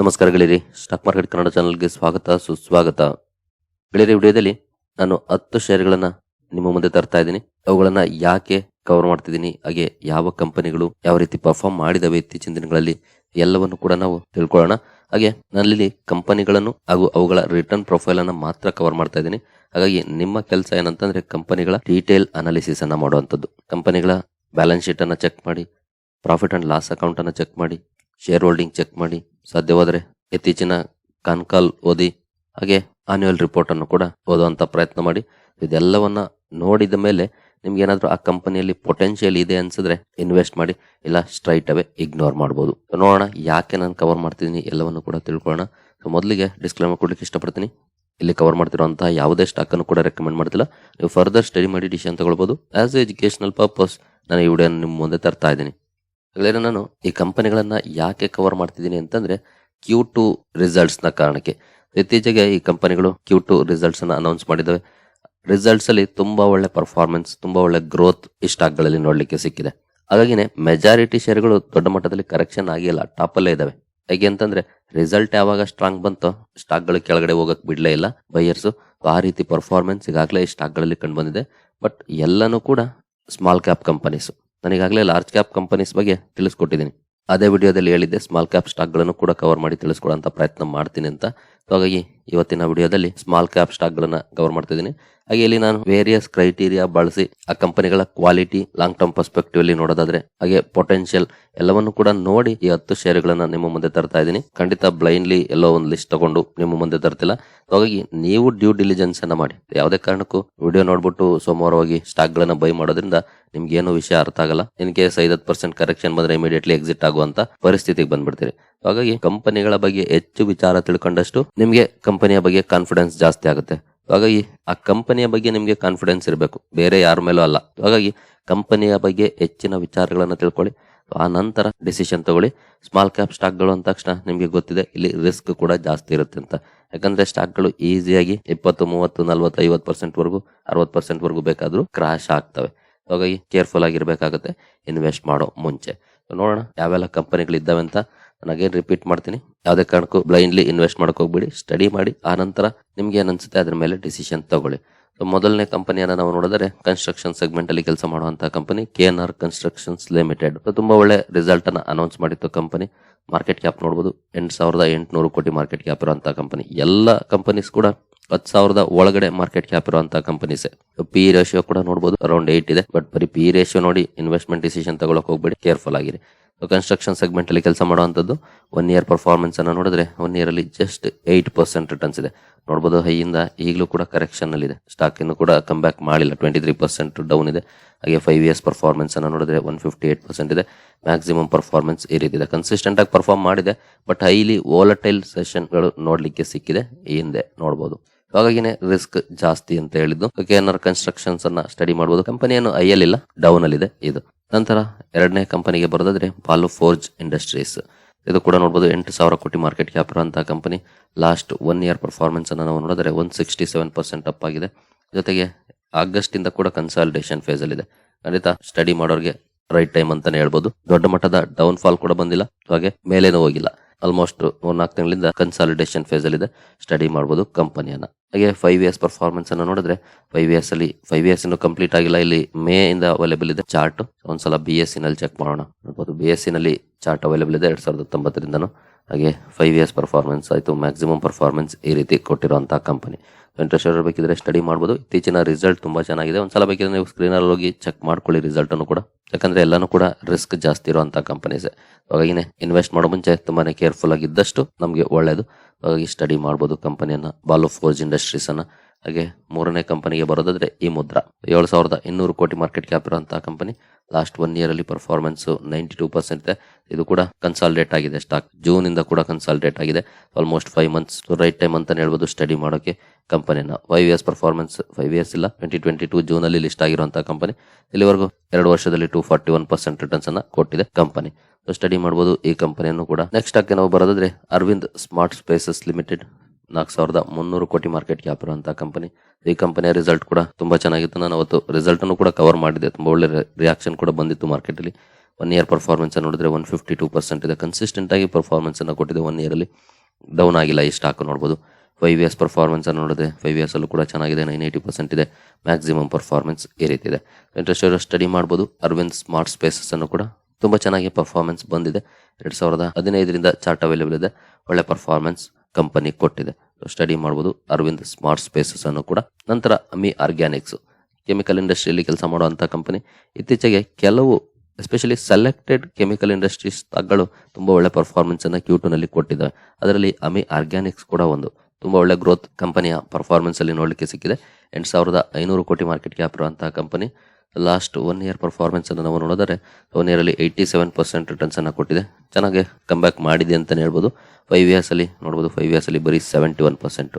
ನಮಸ್ಕಾರ ಗೆಳೆಯರಿ, stock market Kannada ಚಾನಲ್ಗೆ ಸ್ವಾಗತ, ಸುಸ್ವಾಗತ. ಗೆಳೆಯರಿ, ವಿಡಿಯೋದಲ್ಲಿ ನಾನು ಹತ್ತು ಶೇರ್ಗಳನ್ನ ನಿಮ್ಮ ಮುಂದೆ ತರ್ತಾ ಇದ್ದೀನಿ. ಅವುಗಳನ್ನ ಯಾಕೆ ಕವರ್ ಮಾಡ್ತಿದ್ದೀನಿ, ಹಾಗೆ ಯಾವ ಕಂಪನಿಗಳು ಯಾವ ರೀತಿ ಪರ್ಫಾರ್ಮ್ ಮಾಡಿದವೆ ಇತ್ತೀಚಿನ ದಿನಗಳಲ್ಲಿ ಎಲ್ಲವನ್ನು ಕೂಡ ನಾವು ತಿಳ್ಕೊಳ್ಳೋಣ. ಹಾಗೆ ನನ್ನಲ್ಲಿ ಕಂಪನಿಗಳನ್ನು ಹಾಗೂ ಅವುಗಳ ರಿಟರ್ನ್ ಪ್ರೊಫೈಲ್ ಅನ್ನು ಮಾತ್ರ ಕವರ್ ಮಾಡ್ತಾ ಇದ್ದೀನಿ. ಹಾಗಾಗಿ ನಿಮ್ಮ ಕೆಲಸ ಏನಂತಂದ್ರೆ ಕಂಪನಿಗಳ ಡೀಟೇಲ್ ಅನಾಲಿಸಿಸ್ ಅನ್ನ ಮಾಡುವಂಥದ್ದು. ಕಂಪನಿಗಳ ಬ್ಯಾಲೆನ್ಸ್ ಶೀಟ್ ಅನ್ನ ಚೆಕ್ ಮಾಡಿ ಪ್ರಾಫಿಟ್ ಅಂಡ್ ಲಾಸ್ ಅಕೌಂಟ್ ಅನ್ನ ಚೆಕ್ ಮಾಡಿ ಶೇರ್ ಹೋಲ್ಡಿಂಗ್ ಚೆಕ್ ಮಾಡಿ ಸಾಧ್ಯವಾದರೆ ಇತ್ತೀಚಿನ ಕಾನ್ಕಾಲ್ ಓದಿ ಹಾಗೆ ಆನ್ಯುವಲ್ ರಿಪೋರ್ಟ್ ಅನ್ನು ಕೂಡ ಓದುವಂತ ಪ್ರಯತ್ನ ಮಾಡಿ. ಇದೆಲ್ಲವನ್ನ ನೋಡಿದ ಮೇಲೆ ನಿಮ್ಗೆ ಏನಾದ್ರೂ ಆ ಕಂಪನಿಯಲ್ಲಿ ಪೊಟೆನ್ಷಿಯಲ್ ಇದೆ ಅನ್ಸಿದ್ರೆ ಇನ್ವೆಸ್ಟ್ ಮಾಡಿ, ಇಲ್ಲ ಸ್ಟ್ರೈಟ್ ಅವೇ ಇಗ್ನೋರ್ ಮಾಡ್ಬೋದು. ನೋಡೋಣ ಯಾಕೆ ನಾನು ಕವರ್ ಮಾಡ್ತಿದ್ದೀನಿ ಎಲ್ಲವನ್ನು ಕೂಡ ತಿಳ್ಕೊಳ್ಳೋಣ. ಸೊ ಮೊದಲಿಗೆ ಡಿಸ್ಕ್ಲೇಮರ್ ಕೊಡ್ಲಿಕ್ಕೆ ಇಷ್ಟಪಡ್ತೀನಿ. ಇಲ್ಲಿ ಕವರ್ ಮಾಡ್ತಿರುವಂತಹ ಯಾವುದೇ ಸ್ಟಾಕ್ ಅನ್ನು ಕೂಡ ರೆಕಮೆಂಡ್ ಮಾಡ್ತಿಲ್ಲ. ನೀವು ಫರ್ದರ್ ಸ್ಟಡಿ ಮಾಡಿ ಡಿಸಿಷನ್ ತಗೊಳ್ಬಹುದು ಆಸ್ ಎಜುಕೇಶನಲ್ ಪರ್ಪಸ್ ನಾನು ಈ ವಿಡಿಯೋ ನಿಮ್ಮ ಮುಂದೆ ತರ್ತಾ ಇದ್ದೀನಿ. ಹಾಗಾದ್ರೆ ನಾನು ಈ ಕಂಪನಿಗಳನ್ನ ಯಾಕೆ ಕವರ್ ಮಾಡ್ತಿದ್ದೀನಿ ಅಂತಂದ್ರೆ ಕ್ಯೂ ಟು ರಿಸಲ್ಟ್ಸ್ನ ಕಾರಣಕ್ಕೆ. ಇತ್ತೀಚೆಗೆ ಈ ಕಂಪನಿಗಳು ಕ್ಯೂ ಟು ರಿಸಲ್ಟ್ಸ್ ಅನ್ನ ಅನೌನ್ಸ್ ಮಾಡಿದ್ದಾವೆ ರಿಸಲ್ಟ್ಸ್ ಅಲ್ಲಿ ತುಂಬಾ ಒಳ್ಳೆ ಪರ್ಫಾರ್ಮೆನ್ಸ್ ತುಂಬಾ ಒಳ್ಳೆ ಗ್ರೋತ್ ಈ ಸ್ಟಾಕ್ಗಳಲ್ಲಿ ನೋಡ್ಲಿಕ್ಕೆ ಸಿಕ್ಕಿದೆ. ಹಾಗಾಗಿನೇ ಮೆಜಾರಿಟಿ ಶೇರ್ಗಳು ದೊಡ್ಡ ಮಟ್ಟದಲ್ಲಿ ಕರೆಕ್ಷನ್ ಆಗಿಲ್ಲ ಟಾಪ್ ಅಲ್ಲೇ ಇದಾವೆ. ಹೇಗೆ ಅಂತಂದ್ರೆ ರಿಸಲ್ಟ್ ಯಾವಾಗ ಸ್ಟ್ರಾಂಗ್ ಬಂತೋ ಸ್ಟಾಕ್ಗಳು ಕೆಳಗಡೆ ಹೋಗಕ್ ಬಿಡ್ಲೇ ಇಲ್ಲ. ಬೈಯರ್ಸ್ ಆ ರೀತಿ ಪರ್ಫಾರ್ಮೆನ್ಸ್ ಈಗಾಗಲೇ ಈ ಸ್ಟಾಕ್ಗಳಲ್ಲಿ ಕಂಡು ಬಂದಿದೆ. ಬಟ್ ಎಲ್ಲನೂ ಕೂಡ ಸ್ಮಾಲ್ ಕ್ಯಾಪ್ ಕಂಪನೀಸ್ ನನಗಾಗಲೇ ಲಾರ್ಜ್ ಕ್ಯಾಪ್ ಕಂಪನೀಸ್ ಬಗ್ಗೆ ತಿಳಿಸ್ಕೊಟ್ಟಿದ್ದೀನಿ. ಅದೇ ವಿಡಿಯೋದಲ್ಲಿ ಹೇಳಿದ್ದೆ ಸ್ಮಾಲ್ ಕ್ಯಾಪ್ ಸ್ಟಾಕ್ಗಳನ್ನು ಕೂಡ ಕವರ್ ಮಾಡಿ ತಿಳಿಸ್ಕೊಡೋಂಥ ಪ್ರಯತ್ನ ಮಾಡ್ತೀನಿ ಅಂತ. ಹಾಗಾಗಿ ಇವತ್ತಿನ ವಿಡಿಯೋದಲ್ಲಿ ಸ್ಮಾಲ್ ಕ್ಯಾಪ್ ಸ್ಟಾಕ್ ಗಳನ್ನ ಕವರ್ ಮಾಡ್ತಿದ್ದೀನಿ. ಹಾಗೆ ಇಲ್ಲಿ ನಾನು ವೇರಿಯಸ್ ಕ್ರೈಟೀರಿಯಾ ಬಳಸಿ ಆ ಕಂಪನಿಗಳ ಕ್ವಾಲಿಟಿ ಲಾಂಗ್ ಟರ್ಮ್ ಪರ್ಸ್ಪೆಕ್ಟಿವ್ ಅಲ್ಲಿ ನೋಡೋದಾದ್ರೆ, ಹಾಗೆ ಪೊಟೆನ್ಷಿಯಲ್ ಎಲ್ಲವನ್ನು ಕೂಡ ನೋಡಿ ಈ ಹತ್ತು ಶೇರ್ಗಳನ್ನ ನಿಮ್ಮ ಮುಂದೆ ತರ್ತಾ ಇದ್ದೀನಿ. ಖಂಡಿತ ಬ್ಲೈಂಡ್ಲಿ ಎಲ್ಲೋ ಒಂದು ಲಿಸ್ಟ್ ತಗೊಂಡು ನಿಮ್ಮ ಮುಂದೆ ತರ್ತಿಲ್ಲ. ಹಾಗಾಗಿ ನೀವು ಡ್ಯೂ ಡಿಲಿಜೆನ್ಸ್ ಅನ್ನ ಮಾಡಿ. ಯಾವುದೇ ಕಾರಣಕ್ಕೂ ವಿಡಿಯೋ ನೋಡ್ಬಿಟ್ಟು ಸೋಮವಾರವಾಗಿ ಸ್ಟಾಕ್ ಗಳನ್ನ ಬೈ ಮಾಡೋದ್ರಿಂದ ನಿಮ್ಗೆ ಏನು ವಿಷಯ ಅರ್ಥ ಆಗಲ್ಲ. ಇನ್ ಕೇಸ್ ಐದತ್ತು ಪರ್ಸೆಂಟ್ ಕರೆಕ್ಷನ್ ಬಂದ್ರೆ ಇಮಿಡಿಯೇಟ್ಲಿ ಎಕ್ಸಿಟ್ ಆಗುವಂತ ಪರಿಸ್ಥಿತಿಗೆ ಬಂದ್ಬಿಡ್ತೀರಿ. ಹಾಗಾಗಿ ಕಂಪನಿಗಳ ಬಗ್ಗೆ ಹೆಚ್ಚು ವಿಚಾರ ತಿಳ್ಕೊಂಡಷ್ಟು ನಿಮಗೆ ಕಂಪನಿಯ ಬಗ್ಗೆ ಕಾನ್ಫಿಡೆನ್ಸ್ ಜಾಸ್ತಿ ಆಗುತ್ತೆ. ಹಾಗಾಗಿ ಆ ಕಂಪನಿಯ ಬಗ್ಗೆ ನಿಮಗೆ ಕಾನ್ಫಿಡೆನ್ಸ್ ಇರಬೇಕು. ಬೇರೆ ಯಾರ ಮೇಲೂ ಅಲ್ಲ. ಹಾಗಾಗಿ ಕಂಪನಿಯ ಬಗ್ಗೆ ಹೆಚ್ಚಿನ ವಿಚಾರಗಳನ್ನು ತಿಳ್ಕೊಳ್ಳಿ. ಆ ನಂತರ ಡಿಸಿಷನ್ ತಗೊಳ್ಳಿ. ಸ್ಮಾಲ್ ಕ್ಯಾಪ್ ಸ್ಟಾಕ್ಗಳು ಅಂದ ತಕ್ಷಣ ನಿಮಗೆ ಗೊತ್ತಿದೆ, ಇಲ್ಲಿ ರಿಸ್ಕ್ ಕೂಡ ಜಾಸ್ತಿ ಇರುತ್ತೆ ಅಂತ. ಯಾಕಂದ್ರೆ ಸ್ಟಾಕ್ಗಳು ಈಸಿಯಾಗಿ ಇಪ್ಪತ್ತು, ಮೂವತ್ತು, ನಲ್ವತ್ತು, ಐವತ್ತು ಪರ್ಸೆಂಟ್ ವರೆಗೂ, ಅರವತ್ತು ಪರ್ಸೆಂಟ್ ವರೆಗೂ ಬೇಕಾದರೂ ಕ್ರಾಶ್ ಆಗ್ತವೆ. ಹಾಗಾಗಿ ಕೇರ್ಫುಲ್ ಆಗಿರ್ಬೇಕಾಗುತ್ತೆ. ಇನ್ವೆಸ್ಟ್ ಮಾಡೋ ಮುಂಚೆ. ನೋಡೋಣ ಯಾವೆಲ್ಲ ಕಂಪನಿಗಳು ಇದ್ದಾವೆ ಅಂತ. ಅಗೇನ್ ರಿಪೀಟ್ ಮಾಡ್ತೀನಿ. ಯಾವುದೇ ಕಾರಣಕ್ಕೂ ಬ್ಲೈಂಡ್ಲಿ ಇನ್ವೆಸ್ಟ್ ಮಾಡಕ್ ಹೋಗ್ಬೇಡಿ. ಸ್ಟಡಿ ಮಾಡಿ ಆ ನಂತರ ನಿಮ್ಗೆ ಏನು ಅನ್ಸುತ್ತೆ ಅದ್ರ ಮೇಲೆ ಡಿಸಿಷನ್ ತಗೊಳ್ಳಿ. ಸೊ ಮೊದಲನೇ ಕಂಪನಿಯನ್ನು ನಾವು ನೋಡಿದ್ರೆ ಕನ್ಸ್ಟ್ರಕ್ಷನ್ ಸೆಗ್ಮೆಂಟ್ ಅಲ್ಲಿ ಕೆಲಸ ಮಾಡುವಂತಹ company K N R constructions limited ತುಂಬಾ ಒಳ್ಳೆ ರಿಸಲ್ಟ್ ಅನ್ನ ಅನೌನ್ಸ್ ಮಾಡಿತ್ತು ಕಂಪನಿ. ಮಾರ್ಕೆಟ್ ಕ್ಯಾಪ್ ನೋಡಬಹುದು ಎಂಟು ಸಾವಿರದ ಎಂಟುನೂರು ಕೋಟಿ ಮಾರ್ಕೆಟ್ ಕ್ಯಾಪ್ ಇರುವಂತಹ ಕಂಪನಿ. ಎಲ್ಲ ಕಂಪನೀಸ್ ಕೂಡ ಹತ್ತು ಸಾವಿರದ ಒಳಗಡೆ ಮಾರ್ಕೆಟ್ ಕ್ಯಾಪ್ ಇರುವಂತಹ ಕಂಪನೀಸ್ ಪಿ ರೇಷಿಯೋ ಕೂಡ ನೋಡಬಹುದು ಅರೌಂಡ್ ಏಟ್ ಇದೆ. ಬಟ್ ಬರೀ ಪಿ ರೇಷಿಯೋ ನೋಡಿ ಇನ್ವೆಸ್ಟ್ಮೆಂಟ್ ಡಿಸಿಷನ್ ತಗೊಳಕ್ ಹೋಗ್ಬೇಡಿ. ಕೇರ್ಫುಲ್ ಆಗಿರಿ. ಕನ್ಸ್ಟ್ರಕ್ಷನ್ ಸೆಗ್ಮೆಂಟ್ ಅಲ್ಲಿ ಕೆಲಸ ಮಾಡುವಂಥದ್ದು. ಒನ್ ಇಯರ್ ಪರ್ಫಾರ್ಮೆನ್ಸ್ ಅನ್ನ ನೋಡಿದ್ರೆ ಒನ್ ಇಯರ್ ಅಲ್ಲಿ ಜಸ್ಟ್ ಏಟ್ ಪರ್ಸೆಂಟ್ ರಿಟರ್ನ್ಸ್ ಇದೆ. ನೋಡಬಹುದು ಹೈಯಿಂದ ಈಗಲೂ ಕೂಡ ಕರೆಕ್ಷನ್ ಅಲ್ಲಿ ಇದೆ ಸ್ಟಾಕ್ ಇನ್ನು ಕೂಡ ಕಮ್ ಬ್ಯಾಕ್ ಮಾಡಿಲ್ಲ. ಟ್ವೆಂಟಿ ತ್ರೀ ಪರ್ಸೆಂಟ್ ಡೌನ್ ಇದೆ. ಹಾಗೆ ಫೈವ್ ಇಯರ್ಸ್ ಪರ್ಫಾರ್ಮೆನ್ಸ್ ಅನ್ನ ನೋಡಿದ್ರೆ ಒನ್ ಫಿಫ್ಟಿ ಏಟ್ ಪರ್ಸೆಂಟ್ ಇದೆ. ಮ್ಯಾಕ್ಸಿಮಮ್ ಪರ್ಫಾರ್ಮೆನ್ಸ್ ಈ ರೀತಿ ಇದೆ. ಕನ್ಸಿಸ್ಟೆಂಟ್ ಆಗಿ ಪರ್ಫಾರ್ಮ್ ಮಾಡಿದೆ ಬಟ್ ಹೈಲಿ ವೋಲಟೈಲ್ ಸೆಷನ್ಗಳು ನೋಡ್ಲಿಕ್ಕೆ ಸಿಕ್ಕಿದೆ. ಹಿಂದೆ ನೋಡಬಹುದು ಹಾಗಾಗಿನೇ ರಿಸ್ಕ್ ಜಾಸ್ತಿ ಅಂತ ಹೇಳಿದ್ದು. ಕೆಎನ್ಆರ್ ಕನ್ಸ್ಟ್ರಕ್ಷನ್ಸ್ ಅನ್ನ ಸ್ಟಡಿ ಮಾಡಬಹುದು ಕಂಪನಿಯನ್ನು ಐಯಲ್ಲಿಲ್ಲ ಡೌನ್ ಅಲ್ಲಿ ಇದೆ ಇದು. ನಂತರ ಎರಡನೇ ಕಂಪನಿಗೆ ಬರೋದಾದ್ರೆ ಬಾಲು ಫೋರ್ಜ್ ಇಂಡಸ್ಟ್ರೀಸ್ ಇದು ಕೂಡ ನೋಡಬಹುದು ಎಂಟು ಸಾವಿರ ಕೋಟಿ ಮಾರ್ಕೆಟ್ ಕ್ಯಾಪ್ ಇರುವಂತಹ company. Last one year performance ಅನ್ನು ನಾವು ನೋಡಿದ್ರೆ one sixty seven percent up ಆಗಿದೆ. ಜೊತೆಗೆ ಆಗಸ್ಟ್ ಇಂದ ಕೂಡ ಕನ್ಸಾಲಿಡೇಷನ್ ಫೇಸ್ ಅಲ್ಲಿ ಇದೆ ಖಂಡಿತ ಸ್ಟಡಿ ಮಾಡೋರಿಗೆ ರೈಟ್ ಟೈಮ್ ಅಂತಾನೆ ಹೇಳ್ಬೋದು. ದೊಡ್ಡ ಮಟ್ಟದ ಡೌನ್ ಫಾಲ್ ಕೂಡ ಬಂದಿಲ್ಲ. ಹಾಗೆ ಮೇಲೇನೂ ಹೋಗಿಲ್ಲ. ಆಲ್ಮೋಸ್ಟ್ ಒಂದ್ ನಾಲ್ಕು ತಿಂಗಳಿಂದ ಕನ್ಸಾಲಿಡೇಷನ್ ಫೇಸ್ ಅಲ್ಲಿ ಇದೆ ಸ್ಟಡಿ ಮಾಡಬಹುದು ಕಂಪನಿಯನ್ನ ಹಾಗೆ ಫೈವ್ ಇಯರ್ಸ್ ಪರ್ಫಾರ್ಮೆನ್ಸ್ ಅನ್ನು ನೋಡಿದ್ರೆ ಫೈವ್ ಇಯರ್ಸ್ ಅಲ್ಲಿ ಫೈವ್ ಇಯರ್ಸ್ ಇನ್ನು ಕಂಪ್ಲೀಟ್ ಆಗಿಲ್ಲ. ಇಲ್ಲಿ ಮೇ ಇಂದ ಅವೈಲೇಬಲ್ ಇದೆ ಚಾರ್ಟ್ ಒಂದ್ಸಲ ಬಿ ಎಸ್ ಸಿ ನಲ್ಲಿ ಚೆಕ್ ಮಾಡೋಣ. ನೋಡ್ಬೋದು ಬಿ ಎಸ್ ಸಿ ನಲ್ಲಿ ಚಾರ್ಟ್ ಅವೈಲೇಬಲ್ ಇದೆ ಎರಡ್ ಸಾವಿರದ ಹತ್ತೊಂಬತ್ತರಿಂದನು. ಹಾಗೆ ಫೈವ್ ಇಯರ್ಸ್ ಪರ್ಫಾರ್ಮೆನ್ಸ್ ಆಯಿತು ಮ್ಯಾಕ್ಸಿಮಮ್ ಪರ್ಫಾರ್ಮೆನ್ಸ್ ಈ ರೀತಿ ಕೊಟ್ಟಿರುವಂಥ ಕಂಪನಿ ಇಂಟ್ರೆಸ್ಟ್ ಬೇಕಿದ್ರೆ ಸ್ಟಡಿ ಮಾಡ್ಬೋದು. ಇತ್ತೀಚಿನ ರಿಸಲ್ಟ್ ತುಂಬ ಚೆನ್ನಾಗಿದೆ. ಒಂದ್ಸಲ ಬೇಕಿದ್ರೆ ನೀವು ಸ್ಕ್ರೀನಲ್ಲಿ ಹೋಗಿ ಚೆಕ್ ಮಾಡ್ಕೊಳ್ಳಿ ರಿಸಲ್ಟನ್ನು ಕೂಡ. ಯಾಕಂದ್ರೆ ಎಲ್ಲನೂ ಕೂಡ ರಿಸ್ಕ್ ಜಾಸ್ತಿ ಇರುವಂಥ ಕಂಪನೀಸ್ ಹಾಗಾಗಿನೇ ಇನ್ವೆಸ್ಟ್ ಮಾಡೋ ಮುಂಚೆ ತುಂಬಾ ಕೇರ್ಫುಲ್ ಆಗಿದ್ದಷ್ಟು ನಮಗೆ ಒಳ್ಳೆಯದು ಹಾಗಾಗಿ ಸ್ಟಡಿ ಮಾಡಬಹುದು ಕಂಪನಿಯನ್ನ ಬಾಲು ಫೋರ್ಜ್ ಇಂಡಸ್ಟ್ರೀಸನ್ನು ಹಾಗೆ ಮೂರನೇ ಕಂಪನಿಗೆ ಬರೋದಾದ್ರೆ ಈ ಮುದ್ರಾ. ಏಳು ಸಾವಿರದ ಇನ್ನೂರು ಕೋಟಿ ಮಾರ್ಕೆಟ್ ಕ್ಯಾಪ್ ಇರುವಂತಹ ಕಂಪನಿ ಲಾಸ್ಟ್ ಒನ್ ಇಯರ್ ಅಲ್ಲಿ ಪರ್ಫಾರ್ಮೆನ್ಸ್ ನೈಂಟಿ ಟೂ ಪರ್ಸೆಂಟ್ ಇದೆ. ಇದು ಕೂಡ ಕನ್ಸಾಲ್ಡೇಟ್ ಆಗಿದೆ ಸ್ಟಾಕ್ ಜೂನ್ ಇಂದ ಕೂಡ ಕನ್ಸಾಲ್ಡೇಟ್ ಆಗಿದೆ. Almost five months right time ಅಂತ ಹೇಳ್ಬೋದು ಸ್ಟಡಿ ಮಾಡೋಕೆ ಕಂಪನಿನ five years performance five years ಇಲ್ಲ. ಟ್ವೆಂಟಿ ಟ್ವೆಂಟಿ ಟೂ ಜೂನ್ ಅಲ್ಲಿ ಲಿಸ್ಟ್ ಆಗಿರುವಂತಹ ಕಂಪನಿ ಇಲ್ಲಿವರೆಗೂ ಎರಡು ವರ್ಷದಲ್ಲಿ two forty one percent returns ಅನ್ನ ಕೊಟ್ಟಿದೆ ಕಂಪನಿ ಸ್ಟಡಿ ಮಾಡಬಹುದು ಈ ಕಂಪನಿಯನ್ನು ಕೂಡ. ನೆಕ್ಸ್ಟ್ ಆಗಿ ನಾವು ಬರೋದಾದ್ರೆ ಅರವಿಂದ್ ಸ್ಮಾರ್ಟ್ ಸ್ಪೇಸಸ್ ಲಿಮಿಟೆಡ್ ನಾಲ್ಕು ಸಾವಿರದ ಮುನ್ನೂರು ಕೋಟಿ ಮಾರ್ಕೆಟ್ ಕ್ಯಾಪ್ ಇರುವಂತಹ ಕಂಪನಿ ಈ ಕಂಪನಿಯ ರಿಸಲ್ಟ್ ಕೂಡ ತುಂಬಾ ಚೆನ್ನಾಗಿತ್ತು. ನಾನು ಅವತ್ತು ರಿಸಲ್ಟ್ ಅನ್ನು ಕೂಡ ಕವರ್ ಮಾಡಿದೆ ತುಂಬಾ ಒಳ್ಳೆ ರಿಯಾಕ್ಷನ್ ಕೂಡ ಬಂದಿತ್ತು ಮಾರ್ಕೆಟ್ ಅಲ್ಲಿ. ಒನ್ ಇಯರ್ ಪರ್ಫಾರ್ಮೆನ್ಸ್ ನೋಡಿದ್ರೆ ಒನ್ ಫಿಫ್ಟಿ ಟೂ ಪರ್ಸೆಂಟ್ ಇದೆ. ಕನ್ಸಿಸ್ಟೆಂಟ್ ಆಗಿ ಪರ್ಫಾರ್ಮೆನ್ಸ್ ಅನ್ನು ಕೊಟ್ಟಿದೆ ಒನ್ ಅಲ್ಲಿ. ಡೌನ್ ಆಗಿಲ್ಲ ಈ ಸ್ಟಾಕ್ ನೋಡಬಹುದು ಫೈವ್ ಇಯರ್ಸ್ ಪರ್ಫಾರ್ಮೆನ್ಸ್ ಅನ್ನು ನೋಡಿದ್ರೆ ಫೈವ್ ಇಯರ್ಸ್ ಅಲ್ಲೂ ಕೂಡ ಚೆನ್ನಾಗಿದೆ. ನೈನ್ ಏಯ್ಟಿ ಪರ್ಸೆಂಟ್ ಇದೆ. ಮ್ಯಾಕ್ಸಿಮಮ್ ಪರ್ಫಾರ್ಮೆನ್ಸ್ ಈ ರೀತಿ ಇದೆ. ಇಂಟ್ರೆಸ್ಟ್ ಸ್ಟಡಿ ಮಾಡಬಹುದು ಅರವಿಂದ್ ಸ್ಮಾರ್ಟ್ ಸ್ಪೇಸಸ್ ಅನ್ನು ಕೂಡ ತುಂಬಾ ಚೆನ್ನಾಗಿ ಪರ್ಫಾರ್ಮೆನ್ಸ್ ಬಂದಿದೆ. ಎರಡ್ ಸಾವಿರದ ಹದಿನೈದರಿಂದ ಚಾರ್ಟ್ ಅವೈಲೇಬಲ್ ಇದೆ. ಒಳ್ಳೆ ಪರ್ಫಾರ್ಮೆನ್ಸ್ ಕಂಪನಿ ಕೊಟ್ಟಿದೆ. ಸ್ಟಡಿ ಮಾಡ್ಬೋದು. ಅರವಿಂದ್ ಸ್ಮಾರ್ಟ್ ಸ್ಪೇಸಸ್ ಅನ್ನು ಕೂಡ. ನಂತರ ಅಮಿ ಆರ್ಗ್ಯಾನಿಕ್ಸ್ ಕೆಮಿಕಲ್ ಇಂಡಸ್ಟ್ರಿಯಲ್ಲಿ ಕೆಲಸ ಮಾಡುವಂಥ ಕಂಪನಿ ಇತ್ತೀಚೆಗೆ ಕೆಲವು ಎಸ್ಪೆಷಲಿ ಸೆಲೆಕ್ಟೆಡ್ ಕೆಮಿಕಲ್ ಇಂಡಸ್ಟ್ರೀಸ್ ತಗ್ಗಳು ತುಂಬಾ ಒಳ್ಳೆ ಪರ್ಫಾರ್ಮೆನ್ಸ್ ಅನ್ನ ಕ್ಯೂಟು ನಲ್ಲಿ ಕೊಟ್ಟಿದ್ದಾವೆ. ಅದರಲ್ಲಿ ಅಮಿ ಆರ್ಗ್ಯಾನಿಕ್ಸ್ ಕೂಡ ಒಂದು. ತುಂಬಾ ಒಳ್ಳೆ ಗ್ರೋತ್ ಕಂಪನಿಯ ಪರ್ಫಾರ್ಮೆನ್ಸ್ ಅಲ್ಲಿ ನೋಡಲಿಕ್ಕೆ ಸಿಕ್ಕಿದೆ. ಎಂಟು ಸಾವಿರದ ಐನೂರು ಕೋಟಿ ಮಾರ್ಕೆಟ್ ಕ್ಯಾಪ್ ಇರುವಂತಹ company last one year performance ಅನ್ನು ನಾವು ನೋಡಿದರೆ ಒನ್ ಇಯರಲ್ಲಿ ಏಯ್ಟಿ ಸೆವೆನ್ ಪರ್ಸೆಂಟ್ ರಿಟರ್ನ್ಸ್ ಅನ್ನು ಕೊಟ್ಟಿದೆ. ಚೆನ್ನಾಗಿ ಕಮ್ ಬ್ಯಾಕ್ ಮಾಡಿದೆ ಅಂತಲೇ ಹೇಳ್ಬೋದು. ಫೈವ್ ಇಯರ್ಸ್ ಅಲ್ಲಿ ನೋಡ್ಬೋದು ಫೈವ್ ಇಯರ್ಸ್ ಅಲ್ಲಿ ಬರೀ ಸೆವೆಂಟಿ ಒನ್ ಪರ್ಸೆಂಟ್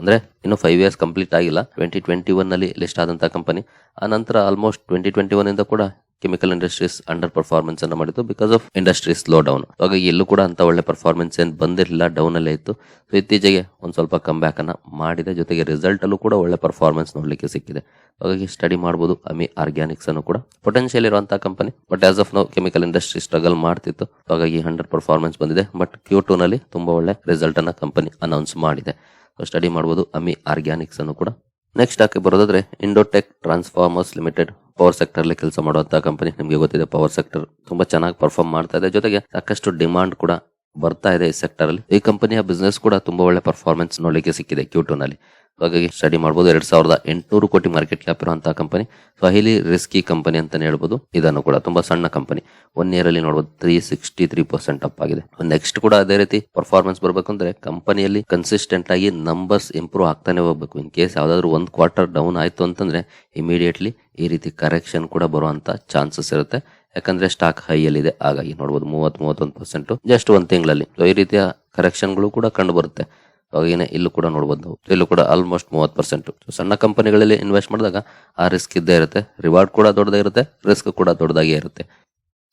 ಅಂದ್ರೆ ಇನ್ನು ಫೈವ್ ಇಯರ್ಸ್ ಕಂಪ್ಲೀಟ್ ಆಗಿಲ್ಲ. ಟ್ವೆಂಟಿ ಟ್ವೆಂಟಿ ಒನ್ನಲ್ಲಿ ಲಿಸ್ಟ್ ಆದಂಥ ಕಂಪನಿ ಆ ನಂತರ ಆಲ್ಮೋಸ್ಟ್ ಟ್ವೆಂಟಿ ಟ್ವೆಂಟಿ ಒನ್ ಇಂದ ಕೂಡ ಕೆಮಿಕಲ್ ಇಂಡಸ್ಟ್ರೀಸ್ ಅಂಡರ್ ಪರ್ಫಾರ್ಮೆನ್ಸ್ ಅನ್ನು ಮಾಡಿದ್ದು because of industry slow down ಹಾಗಾಗಿ ಎಲ್ಲೂ ಕೂಡ ಅಂತ ಒಳ್ಳೆ ಪರ್ಫಾರ್ಮೆನ್ಸ್ ಏನ್ ಬಂದಿರಲಿಲ್ಲ ಡೌನ್ ಅಲ್ಲೇ ಇತ್ತು. ಸೊ ಇತ್ತೀಚೆಗೆ ಒಂದು ಸ್ವಲ್ಪ ಕಮ್ ಬ್ಯಾಕ್ ಅನ್ನ ಮಾಡಿದೆ. ಜೊತೆಗೆ ರಿಸಲ್ಟ್ ಅಲ್ಲೂ ಕೂಡ ಒಳ್ಳೆ ಪರ್ಫಾರ್ಮೆನ್ಸ್ ನೋಡ್ಲಿಕ್ಕೆ ಸಿಕ್ಕಿದೆ. ಹಾಗಾಗಿ ಸ್ಟಡಿ ಮಾಡಬಹುದು ಅಮಿ ಆರ್ಗ್ಯಾನಿಕ್ಸ್ ಅನ್ನು ಕೂಡ. ಪೊಟೆನ್ಶಿಯಲ್ ಇರುವಂತಹ company but as of now chemical industry struggle ಮಾಡ್ತಿತ್ತು. ಹಾಗಾಗಿ ಹಂಡ್ರೆಡ್ ಪರ್ಫಾರ್ಮೆನ್ಸ್ ಬಂದಿದೆ. ಬಟ್ ಕ್ಯೂ ಟೂ ನಲ್ಲಿ ತುಂಬಾ ಒಳ್ಳೆ ರಿಸಲ್ಟ್ ಅನ್ನ ಕಂಪನಿ ಅನೌನ್ಸ್ ಮಾಡಿದೆ. ಸ್ಟಡಿ ಮಾಡಬಹುದು ಅಮಿ ಆರ್ಗ್ಯಾನಿಕ್ಸ್ ಅನ್ನು ಕೂಡ. ನೆಕ್ಸ್ಟ್ ಹಾಕಿ ಬರೋದಾದ್ರೆ Indotech transformers limited power sector ಅಲ್ಲಿ ಕೆಲಸ ಮಾಡುವಂತಹ ಕಂಪನಿ ನಿಮಗೆ ಗೊತ್ತಿದೆ ಪವರ್ ಸೆಕ್ಟರ್ ತುಂಬಾ ಚೆನ್ನಾಗಿ ಪರ್ಫಾರ್ಮ್ ಮಾಡ್ತಾ ಇದೆ. ಜೊತೆಗೆ ಸಾಕಷ್ಟು ಡಿಮಾಂಡ್ ಕೂಡ ಬರ್ತಾ ಇದೆ ಈ ಸೆಕ್ಟರ್ ಅಲ್ಲಿ. ಈ ಕಂಪನಿಯ ಬಿಸ್ನೆಸ್ ಕೂಡ ತುಂಬಾ ಒಳ್ಳೆ ಪರ್ಫಾರ್ಮೆನ್ಸ್ ನೋಡ್ಲಿಕ್ಕೆ ಸಿಕ್ಕಿದೆ ಕ್ಯೂಟು ನಲ್ಲಿ. ಹಾಗಾಗಿ ಸ್ಟಡಿ ಮಾಡಬಹುದು ಎರಡ್ ಸಾವಿರದ ಎಂಟುನೂರು ಕೋಟಿ ಮಾರ್ಕೆಟ್ ಕ್ಯಾಪ್ ಇರುವಂತಹ company so highly risky company ಅಂತಾನೆ ಹೇಳ್ಬೋದು. ಇದನ್ನು ಕೂಡ ತುಂಬಾ ಸಣ್ಣ ಕಂಪನಿ ಒನ್ ಇಯರ್ ಅಲ್ಲಿ ನೋಡಬಹುದು three sixty three percent up ಆಗಿದೆ ನೆಕ್ಸ್ಟ್ ಕೂಡ ಅದೇ ರೀತಿ ಪರ್ಫಾರ್ಮೆನ್ಸ್ ಬರಬೇಕು ಅಂದ್ರೆ ಕಂಪನಿಯಲ್ಲಿ ಕನ್ಸಿಸ್ಟೆಂಟ್ ಆಗಿ ನಂಬರ್ಸ್ ಇಂಪ್ರೂವ್ ಆಗ್ತಾನೆ ಹೋಗ್ಬೇಕು. ಇನ್ ಕೇಸ್ ಯಾವ್ದಾದ್ರು ಒಂದ್ ಕ್ವಾರ್ಟರ್ ಡೌನ್ ಆಯ್ತು ಅಂತಂದ್ರೆ ಇಮಿಡಿಯೇಟ್ಲಿ ಈ ರೀತಿ ಕರೆಕ್ಷನ್ ಕೂಡ ಬರುವಂತ ಚಾನ್ಸಸ್ ಇರುತ್ತೆ. ಯಾಕಂದ್ರೆ ಸ್ಟಾಕ್ ಹೈ ಇದೆ ಹಾಗಾಗಿ ನೋಡಬಹುದು ಮೂವತ್ ಮೂವತ್ತೊಂದು ಪರ್ಸೆಂಟ್ ಜಸ್ಟ್ ಒಂದ್ ತಿಂಗಳಲ್ಲಿ. ಸೊ ಈ ರೀತಿಯ ಕರೆಕ್ಷನ್ಗಳು ಕೂಡ ಕಂಡು ಬರುತ್ತೆ. ಹಾಗೇನೆ ಇಲ್ಲೂ ಕೂಡ ನೋಡಬಹುದು ನಾವು ಇಲ್ಲೂ ಕೂಡ ಆಲ್ಮೋಸ್ಟ್ ಮೂವತ್ತು ಪರ್ಸೆಂಟ್ ಸಣ್ಣ ಕಂಪನಿಗಳಲ್ಲಿ ಇನ್ವೆಸ್ಟ್ ಮಾಡಿದಾಗ ಆ ರಿಸ್ಕ್ ಇದ್ದೇ ಇರುತ್ತೆ. ರಿವಾರ್ಡ್ ಕೂಡ ದೊಡ್ಡದೇ ಇರುತ್ತೆ. ರಿಸ್ಕ್ ಕೂಡ ದೊಡ್ಡದಾಗೇ ಇರುತ್ತೆ.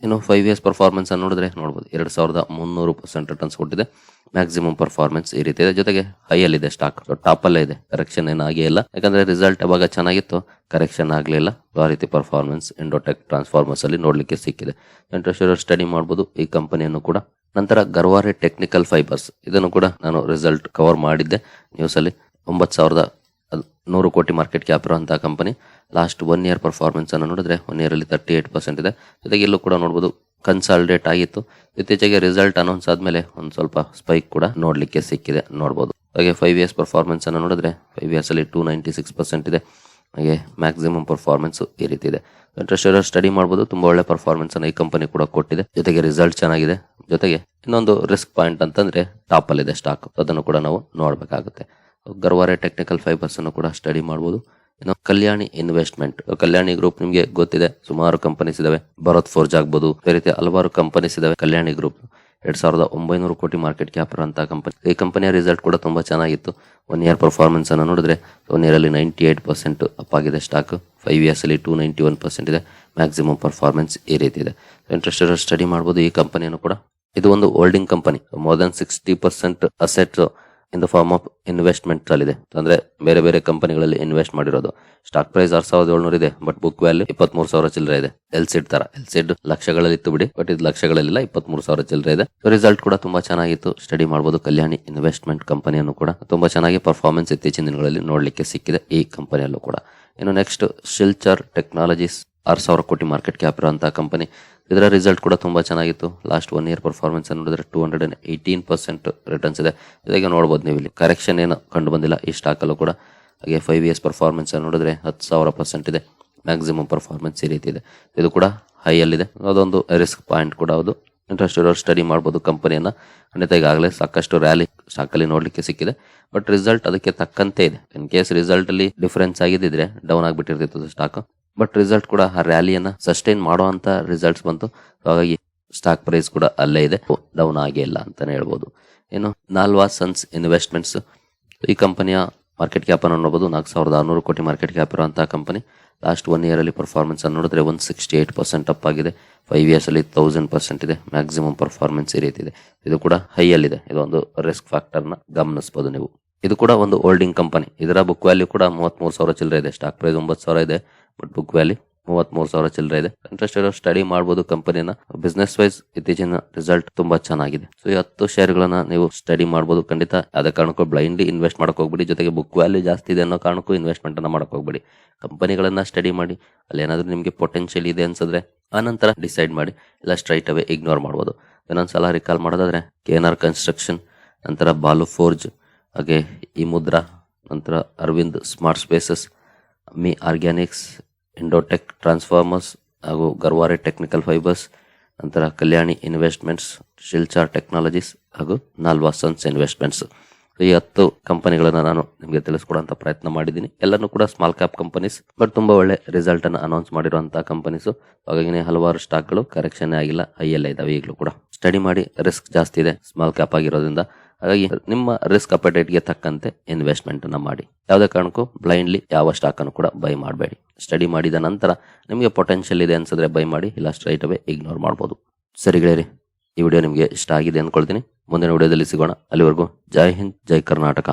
ಇನ್ನು ಫೈವ್ ಇಯರ್ಸ್ ಪರ್ಫಾರ್ಮೆನ್ಸ್ ಅನ್ನು ನೋಡಿದ್ರೆ ನೋಡ್ಬೋದು. ಎರಡು ಸಾವಿರದ ಮುನ್ನೂರು ಪರ್ಸೆಂಟ್ ರಿಟರ್ನ್ಸ್ ಕೊಟ್ಟಿದೆ. ಮ್ಯಾಕ್ಸಿಮಮ್ ಪರ್ಫಾರ್ಮೆನ್ಸ್ ಈ ರೀತಿ ಇದೆ. ಜೊತೆಗೆ ಹೈ ಅಲ್ಲಿ ಇದೆ ಸ್ಟಾಕ್ ಟಾಪ್ ಅಲ್ಲೇ ಇದೆ. ಕರೆಕ್ಷನ್ ಏನಾಗೇ ಇಲ್ಲ. ಯಾಕಂದ್ರೆ ರಿಸಲ್ಟ್ ಅವಾಗ ಚೆನ್ನಾಗಿತ್ತು? ಕರೆಕ್ಷನ್ ಆಗಲಿಲ್ಲ. ಆ ರೀತಿ ಪರ್ಫಾರ್ಮೆನ್ಸ್ ಇಂಡೋಟೆಕ್ ಟ್ರಾನ್ಸ್ಫಾರ್ಮರ್ಸ್ ಅಲ್ಲಿ ನೋಡ್ಲಿಕ್ಕೆ ಸಿಕ್ಕಿದೆ. ಇಂಟ್ರೆಸ್ಟ್ ಸ್ಟಡಿ ಮಾಡ್ಬೋದು ಈ ಕಂಪನಿಯನ್ನು ಕೂಡ. ನಂತರ ಗರ್ವಾರೆ ಟೆಕ್ನಿಕಲ್ ಫೈಬರ್ಸ್ ಇದನ್ನು ಕೂಡ ನಾನು ರಿಸಲ್ಟ್ ಕವರ್ ಮಾಡಿದ್ದೆ ನ್ಯೂಸ್ ಅಲ್ಲಿ. ಒಂಬತ್ತು ಸಾವಿರದ ನೂರು ಕೋಟಿ ಮಾರ್ಕೆಟ್ ಕ್ಯಾಪ್ ಇರುವಂತಹ company last one year performance ಅನ್ನು ನೋಡಿದ್ರೆ ಒನ್ ಇಯರ್ ಅಲ್ಲಿ ತರ್ಟಿ ಏಟ್ ಪರ್ಸೆಂಟ್ ಇದೆ. ಜೊತೆಗೆ ಇಲ್ಲೂ ಕೂಡ ನೋಡಬಹುದು ಕನ್ಸಾಲ್ಡೇಟ್ ಆಗಿತ್ತು. ಇತ್ತೀಚೆಗೆ ರಿಸಲ್ಟ್ ಅನೌನ್ಸ್ ಆದ್ಮೇಲೆ ಒಂದು ಸ್ವಲ್ಪ ಸ್ಪೈಕ್ ಕೂಡ ನೋಡಲಿಕ್ಕೆ ಸಿಕ್ಕಿದೆ ನೋಡಬಹುದು ಹಾಗೆ ಫೈವ್ ಇಯರ್ಸ್ ಪರ್ಫಾರ್ಮೆನ್ಸ್ ಅನ್ನು ನೋಡಿದ್ರೆ ಫೈವ್ ಇಯರ್ಸ್ ಅಲ್ಲಿ ಟೂ ನೈಂಟಿ ಸಿಕ್ಸ್ ಪರ್ಸೆಂಟ್ ಇದೆ. ಹಾಗೆ ಮ್ಯಾಕ್ಸಿಮಮ್ ಪರ್ಫಾರ್ಮೆನ್ಸ್ ಈ ರೀತಿ ಇದೆ. ಇಂಟ್ರೆಸ್ಟ್ ಸ್ಟಡಿ ಮಾಡಬಹುದು ತುಂಬಾ ಒಳ್ಳೆ ಪರ್ಫಾರ್ಮೆನ್ಸ್ ಅನ್ನು ಈ ಕಂಪನಿ ಕೂಡ ಕೊಟ್ಟಿದೆ. ಜೊತೆಗೆ ರಿಸಲ್ಟ್ ಚೆನ್ನಾಗಿದೆ. ಜೊತೆಗೆ ಇನ್ನೊಂದು ರಿಸ್ಕ್ ಪಾಯಿಂಟ್ ಅಂತಂದ್ರೆ ಟಾಪ್ ಅಲ್ಲಿ ಇದೆ ಸ್ಟಾಕ್ ಅದನ್ನು ಕೂಡ ನಾವು ನೋಡಬೇಕಾಗುತ್ತೆ. ಗರ್ವಾರೆ ಟೆಕ್ನಿಕಲ್ ಫೈಬರ್ಸ್ ಅನ್ನು ಕೂಡ ಸ್ಟಡಿ ಮಾಡಬಹುದು ಇನ್ನು ಕಲ್ಯಾಣಿ ಇನ್ವೆಸ್ಟ್ಮೆಂಟ್ ಕಲ್ಯಾಣಿ ಗ್ರೂಪ್ ನಿಮಗೆ ಗೊತ್ತಿದೆ, ಸುಮಾರು ಕಂಪನೀಸ್ ಇದಾವೆ. ಭರತ್ ಫೋರ್ಜ್ ಆಗ್ಬೋದು. ಬೇರೆ ರೀತಿ ಹಲವಾರು ಕಂಪನೀಸ್ ಇದಾವೆ ಕಲ್ಯಾಣಿ ಗ್ರೂಪ್ ಎರಡ್ ಸಾವಿರದ ಒಂಬೈನೂರು ಕೋಟಿ ಮಾರ್ಕೆಟ್ ಕ್ಯಾಪ್ ಇರುವಂತಹ ಕಂಪನಿ ಈ ಕಂಪನಿಯ ರಿಸಲ್ಟ್ ಕೂಡ ತುಂಬಾ ಚೆನ್ನಾಗಿತ್ತು. ಒನ್ ಇಯರ್ ಪರ್ಫಾರ್ಮೆನ್ಸ್ ಅನ್ನು ನೋಡಿದ್ರೆ ಒನ್ ಇಯರ್ ಅಲ್ಲಿ ನೈಂಟಿ ಏಟ್ ಪರ್ಸೆಂಟ್ ಅಪ್ ಆಗಿದೆ ಸ್ಟಾಕ್ ಫೈವ್ ಇಯರ್ಸ್ ಅಲ್ಲಿ ಟೂ ನೈಂಟಿ ಒನ್ ಪರ್ಸೆಂಟ್ ಇದೆ. ಮ್ಯಾಕ್ಸಿಮಮ್ ಪರ್ಫಾರ್ಮೆನ್ಸ್ ಈ ರೀತಿ ಇದೆ. ಇಂಟ್ರೆಸ್ಟ್ ಸ್ಟಡಿ ಮಾಡಬಹುದು ಈ ಕಂಪನಿಯನ್ನು ಕೂಡ ಇದು ಒಂದು holding company more than sixty percent asset in the form of investment ಅಲ್ಲಿದೆ. ಅಂದ್ರೆ ಬೇರೆ ಬೇರೆ ಕಂಪನಿಗಳಲ್ಲಿ ಇನ್ವೆಸ್ಟ್ ಮಾಡಿರೋದು. ಸ್ಟಾಕ್ ಪ್ರೈಸ್ ಆರ್ ಸಾವಿರದ ಏಳ್ನೂರ ಇದೆ ಬಟ್ ಬುಕ್ ವ್ಯಾಲ್ಯೂ ಇಪ್ಪತ್ಮೂರು ಸಾವಿರ ಚಿಲ್ಲರೆ ಇದೆ. ಎಲ್ಸಿಡ್ ತರ. ಎಲ್ಸಿಡ್ ಲಕ್ಷಗಳಲ್ಲಿ ಇತ್ತು ಬಿಡಿ ಬಟ್ ಇದು ಲಕ್ಷಗಳಲ್ಲಿಲ್ಲ, ಇಪ್ಪತ್ಮೂರು ಸಾವಿರ ಚಿಲ್ಲರೆ ಇದೆ. ರಿಸಲ್ಟ್ ಕೂಡ ತುಂಬಾ ಚೆನ್ನಾಗಿತ್ತು. ಸ್ಟಡಿ ಮಾಡಬಹುದು ಕಲ್ಯಾಣಿ ಇನ್ವೆಸ್ಟ್ಮೆಂಟ್ ಕಂಪನಿಯನ್ನು ಕೂಡ. ತುಂಬಾ ಚೆನ್ನಾಗಿ ಪರ್ಫಾರ್ಮೆನ್ಸ್ ಇತ್ತೀಚಿನ ದಿನಗಳಲ್ಲಿ ನೋಡ್ಲಿಕ್ಕೆ ಸಿಕ್ಕಿದೆ ಈ ಕಂಪನಿಯಲ್ಲೂ ಕೂಡ. ಇನ್ನು ನೆಕ್ಸ್ಟ್ ಶಿಲ್ಚರ್ ಟೆಕ್ನಾಲಜೀಸ್ ಆರು ಸಾವಿರ ಕೋಟಿ ಮಾರ್ಕೆಟ್ ಕ್ಯಾಪ್ ಇರುವಂತಹ ಕಂಪನಿ ಇದರ ರಿಸಲ್ಟ್ ಕೂಡ ತುಂಬಾ ಚೆನ್ನಾಗಿತ್ತು. ಲಾಸ್ಟ್ ಒನ್ ಇಯರ್ ಪರ್ಫಾರ್ಮೆನ್ಸ್ ನೋಡಿದ್ರೆ two hundred and eighteen percent returns ಇದೆ. ಇದಕ್ಕೆ ನೋಡ್ಬೋದು ನೀವು ಇಲ್ಲಿ. ಕರೆಕ್ಷನ್ ಏನು ಕಂಡು ಬಂದಿಲ್ಲ. ಈ ಸ್ಟಾಕ್ ಅಲ್ಲೂ ಕೂಡ. ಹಾಗೆ ಫೈವ್ ಇಯರ್ಸ್ ಪರ್ಫಾರ್ಮೆನ್ಸ್ ನೋಡಿದ್ರೆ ಹತ್ತು ಸಾವಿರ ಪರ್ಸೆಂಟ್ ಇದೆ. ಮ್ಯಾಕ್ಸಿಮಮ್ ಪರ್ಫಾರ್ಮೆನ್ಸ್ ಈ ರೀತಿ ಇದೆ. ಇದು ಕೂಡ ಹೈ ಅಲ್ಲಿದೆ. ಅದೊಂದು ರಿಸ್ಕ್ ಪಾಯಿಂಟ್ ಕೂಡ ಹೌದು. ಇಂಟ್ರೆಸ್ಟ್ ಇರೋರು ಸ್ಟಡಿ ಮಾಡ್ಬೋದು ಕಂಪನಿಯನ್ನ ಖಂಡಿತ ಈಗಾಗಲೇ ಸಾಕಷ್ಟು ರ್ಯಾಲಿ ಸ್ಟಾಕಲ್ಲಿ ನೋಡಲಿಕ್ಕೆ ಸಿಕ್ಕಿದೆ. ಬಟ್ ರಿಸಲ್ಟ್ ಅದಕ್ಕೆ ತಕ್ಕಂತೆ ಇದೆ. ಇನ್ ಕೇಸ್ ರಿಸಲ್ಟ್ ಅಲ್ಲಿ ಡಿಫರೆನ್ಸ್ ಆಗಿದ್ದಿದ್ರೆ ಡೌನ್ ಆಗಿಬಿಟ್ಟಿರ್ತಿತ್ತು ಸ್ಟಾಕ್ ಬಟ್ ರಿಸಲ್ಟ್ ಕೂಡ ಆ ರ್ಯಾಲಿಯನ್ನ ಸಸ್ಟೈನ್ ಮಾಡುವಂತ ರಿಸಲ್ಟ್ಸ್ ಬಂತು. ಹಾಗಾಗಿ ಸ್ಟಾಕ್ ಪ್ರೈಸ್ ಕೂಡ ಅಲ್ಲೇ ಇದೆ. ಡೌನ್ ಆಗೇ ಇಲ್ಲ ಅಂತಾನೆ ಹೇಳ್ಬೋದು. ಏನು ನಾಲ್ವಾ ಸನ್ಸ್ ಇನ್ವೆಸ್ಟ್ಮೆಂಟ್ಸ್ ಈ ಕಂಪನಿಯ ಮಾರ್ಕೆಟ್ ಕ್ಯಾಪ್ ಅನ್ನು ನೋಡಬಹುದು ನಾಲ್ಕು ಸಾವಿರದ ಆರುನೂರು ಕೋಟಿ ಮಾರ್ಕೆಟ್ ಕ್ಯಾಪ್ ಇರುವಂತಹ ಕಂಪನಿ ಲಾಸ್ಟ್ ಒನ್ ಇಯರ್ ಅಲ್ಲಿ ಪರ್ಫಾರ್ಮೆನ್ಸ್ ಅನ್ನು ನೋಡಿದ್ರೆ one sixty eight percent up ಆಗಿದೆ. ಫೈವ್ ಇಯರ್ಸ್ ಅಲ್ಲಿ ತೌಸಂಡ್ ಪರ್ಸೆಂಟ್ ಇದೆ. ಮ್ಯಾಕ್ಸಿಮಮ್ ಪರ್ಫಾರ್ಮೆನ್ಸ್ ಈ ಇದೆ. ಇದು ಕೂಡ ಹೈ ಅಲ್ಲಿದೆ ಇದೊಂದು ರಿಸ್ಕ್ ಫ್ಯಾಕ್ಟರ್ನ ಗಮನಿಸಬಹುದು ನೀವು. ಇದು ಕೂಡ ಒಂದು ಹೋಲ್ಡಿಂಗ್ ಕಂಪನಿ ಇದರ ಬುಕ್ ವ್ಯಾಲ್ಯೂ ಕೂಡ ಮೂವತ್ಮೂರು ಸಾವಿರ ಚಿಲ್ಲರೆ ಇದೆ. ಸ್ಟಾಕ್ ಪ್ರೈಸ್ ಒಂಬತ್ತು ಸಾವಿರ ಇದೆ. ಬಟ್ ಬುಕ್ ವ್ಯಾಲ್ಯೂ ಮೂವತ್ತ್ ಮೂರು ಸಾವಿರ ಚಿಲ್ಲರೆ ಇದೆ. ಇಂಟ್ರೆಸ್ಟ್ ಇರೋ ಸ್ಟಡಿ ಮಾಡಬಹುದು ಕಂಪನಿನ ಬಿಸ್ನೆಸ್ ವೈಸ್ ಇತ್ತೀಚಿನ ರಿಸಲ್ಟ್ ತುಂಬಾ ಚೆನ್ನಾಗಿದೆ. ಸೊ ಈ ಹತ್ತು ಶೇರ್ಗಳನ್ನ ನೀವು ಸ್ಟಡಿ ಮಾಡಬಹುದು ಖಂಡಿತ. ಅದೇ ಕಾರಣಕ್ಕೂ ಬ್ಲೈಂಡ್ಲಿ ಇನ್ವೆಸ್ಟ್ ಮಾಡಕ್ ಹೋಗ್ಬಿಡಿ. ಜೊತೆಗೆ ಬುಕ್ ವ್ಯಾಲ್ಯೂ ಜಾಸ್ತಿ ಇದೆ ಅನ್ನೋ ಕಾರಣಕ್ಕೂ ಇನ್ವೆಸ್ಟ್ಮೆಂಟ್ ಅನ್ನ ಮಾಡಕ್ ಹೋಗ್ಬಿಡಿ. ಕಂಪನಿಗಳನ್ನ ಸ್ಟಡಿ ಮಾಡಿ. ಅಲ್ಲಿ ಏನಾದ್ರೂ ನಿಮಗೆ ಪೊಟೆನ್ಷಿಯಲ್ ಇದೆ ಅನ್ಸಿದ್ರೆ ಆನಂತರ ಡಿಸೈಡ್ ಮಾಡಿ. ಇಲ್ಲ ಸ್ಟ್ರೈಟ್ ಅವೇ ಇಗ್ನೋರ್ ಮಾಡ್ಬೋದು. ಇನ್ನೊಂದ್ಸಲ ರಿಕಾಲ್ ಮಾಡೋದಾದ್ರೆ ಕೆ ಎನ್ ಆರ್ ಕನ್ಸ್ಟ್ರಕ್ಷನ್ ನಂತರ ಬಾಲು ಫೋರ್ಜ್ ಹಾಗೆ ಈ ಮುದ್ರಾ, ನಂತರ ಅರವಿಂದ್ ಸ್ಮಾರ್ಟ್ ಸ್ಪೇಸಸ್ ಮಿ ಆರ್ಗ್ಯಾನಿಕ್ಸ್ ಇಂಡೋಟೆಕ್ ಟ್ರಾನ್ಸ್ಫಾರ್ಮರ್ಸ್ ಹಾಗೂ ಗರ್ವಾರೆ ಟೆಕ್ನಿಕಲ್ ಫೈಬರ್ಸ್ ನಂತರ ಕಲ್ಯಾಣಿ ಇನ್ವೆಸ್ಟ್ಮೆಂಟ್ಸ್ ಶಿಲ್ಚಾರ್ ಟೆಕ್ನಾಲಜೀಸ್ ಹಾಗೂ ನಾಲ್ವಾ ಸನ್ಸ್ ಇನ್ವೆಸ್ಟ್ಮೆಂಟ್ಸ್ ಈ ಹತ್ತು ಕಂಪನಿಗಳನ್ನು ನಾನು ನಿಮಗೆ ತಿಳಿಸ್ಕೊಡುವಂತ ಪ್ರಯತ್ನ ಮಾಡಿದ್ದೀನಿ. ಎಲ್ಲನೂ ಕೂಡ ಸ್ಮಾಲ್ ಕ್ಯಾಪ್ ಕಂಪನೀಸ್ ಬಟ್ ತುಂಬಾ ಒಳ್ಳೆ ರಿಸಲ್ಟ್ ಅನ್ನು ಅನೌನ್ಸ್ ಮಾಡಿರುವಂತಹ ಕಂಪನೀಸ್ ಹಾಗಾಗಿ ಹಲವಾರು ಸ್ಟಾಕ್ಗಳು ಕರೆಕ್ಷನ್ ಆಗಿಲ್ಲ ಐ ಎಲ್ಲ ಇದಾವೆ ಈಗಲೂ ಕೂಡ. ಸ್ಟಡಿ ಮಾಡಿ ರಿಸ್ಕ್ ಜಾಸ್ತಿ ಇದೆ ಸ್ಮಾಲ್ ಕ್ಯಾಪ್ ಆಗಿರೋದ್ರಿಂದ. ಹಾಗಾಗಿ ನಿಮ್ಮ ರಿಸ್ಕ್ಗೆ ತಕ್ಕಂತೆ ಇನ್ವೆಸ್ಟ್ಮೆಂಟ್ ಅನ್ನ ಮಾಡಿ. ಯಾವುದೇ ಕಾರಣಕ್ಕೂ ಬ್ಲೈಂಡ್ಲಿ ಯಾವ ಸ್ಟಾಕ್ ಅನ್ನು ಕೂಡ ಬೈ ಮಾಡಬೇಡಿ. ಸ್ಟಡಿ ಮಾಡಿದ ನಂತರ ನಿಮಗೆ ಪೊಟೆನ್ಷಿಯಲ್ ಇದೆ ಅನ್ಸಿದ್ರೆ ಬೈ ಮಾಡಿ, ಇಲ್ಲ ಸ್ಟ್ರೈಟ್ ಅವೇ ಇಗ್ನೋರ್ ಮಾಡ್ಬೋದು. ಗೆಳೆಯರಿ, ಈ ವಿಡಿಯೋ ನಿಮಗೆ ಇಷ್ಟ ಆಗಿದೆ ಅಂದ್ಕೊಳ್ತೀನಿ ಮುಂದಿನ ವಿಡಿಯೋದಲ್ಲಿ ಸಿಗೋಣ. ಅಲ್ಲಿವರೆಗೂ ಜೈ ಹಿಂದ್, ಜೈ ಕರ್ನಾಟಕ.